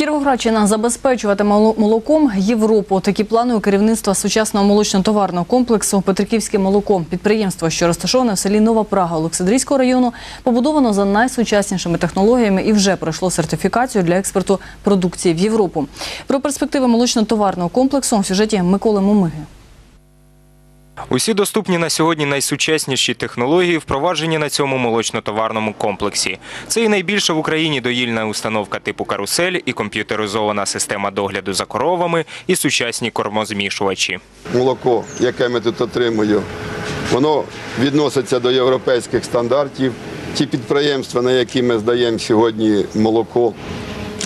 Кіровоградщина забезпечуватиме молоком Європу. Такі плани у керівництва сучасного молочно-товарного комплексу Петриківське молоко. Підприємство, що розташоване в селі Нова Прага Олександрійського району, побудовано за найсучаснішими технологіями і вже пройшло сертифікацію для експорту продукції в Європу. Про перспективи молочно-товарного комплексу в сюжеті Миколи Мумиги. Усі доступні на сьогодні найсучасніші технології впроваджені на цьому молочно-товарному комплексі. Це і найбільша в Україні доїльна установка типу карусель, і комп'ютеризована система догляду за коровами, і сучасні кормозмішувачі. молоко, яке ми тут отримуємо, воно відноситься до європейських стандартів. Ті підприємства, на які ми здаємо сьогодні молоко,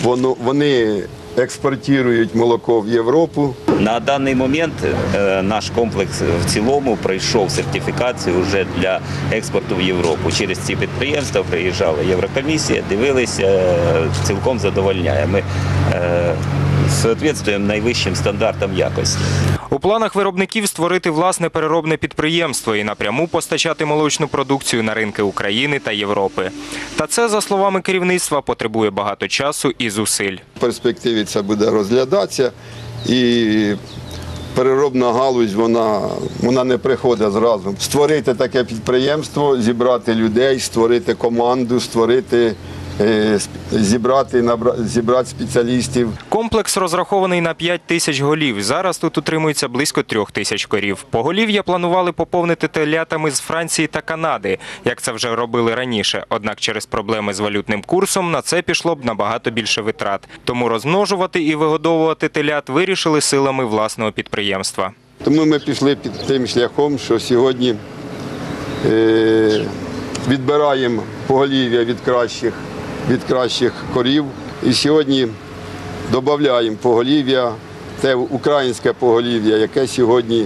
воно, вони експортують молоко в Європу. На даний момент е, наш комплекс в цілому пройшов сертифікацію вже для експорту в Європу. Через ці підприємства приїжджала Єврокомісія, дивилися, е, цілком задовольняє. Ми е, соответствуємо найвищим стандартам якості. У планах виробників створити власне переробне підприємство і напряму постачати молочну продукцію на ринки України та Європи. Та це, за словами керівництва, потребує багато часу і зусиль. В перспективі це буде розглядатися і переробна галузь вона, вона не приходить зразу. Створити таке підприємство, зібрати людей, створити команду, створити, зібрати, набра- зібрати спеціалістів. Комплекс розрахований на 5 тисяч голів. Зараз тут утримується близько трьох тисяч корів. Поголів'я планували поповнити телятами з Франції та Канади, як це вже робили раніше. Однак через проблеми з валютним курсом на це пішло б набагато більше витрат. Тому розмножувати і вигодовувати телят вирішили силами власного підприємства. Тому ми пішли під тим шляхом, що сьогодні е, відбираємо поголів'я від кращих, від кращих корів. І сьогодні додаємо поголів'я, те українське поголів'я, яке сьогодні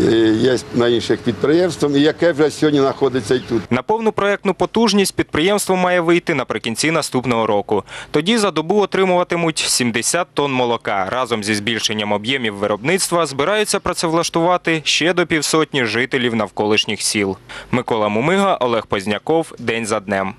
е, є на інших підприємствах і яке вже сьогодні знаходиться і тут. На повну проектну потужність підприємство має вийти наприкінці наступного року. Тоді за добу отримуватимуть 70 тонн молока. Разом зі збільшенням об'ємів виробництва збираються працевлаштувати ще до півсотні жителів навколишніх сіл. Микола Мумига, Олег Позняков. День за днем.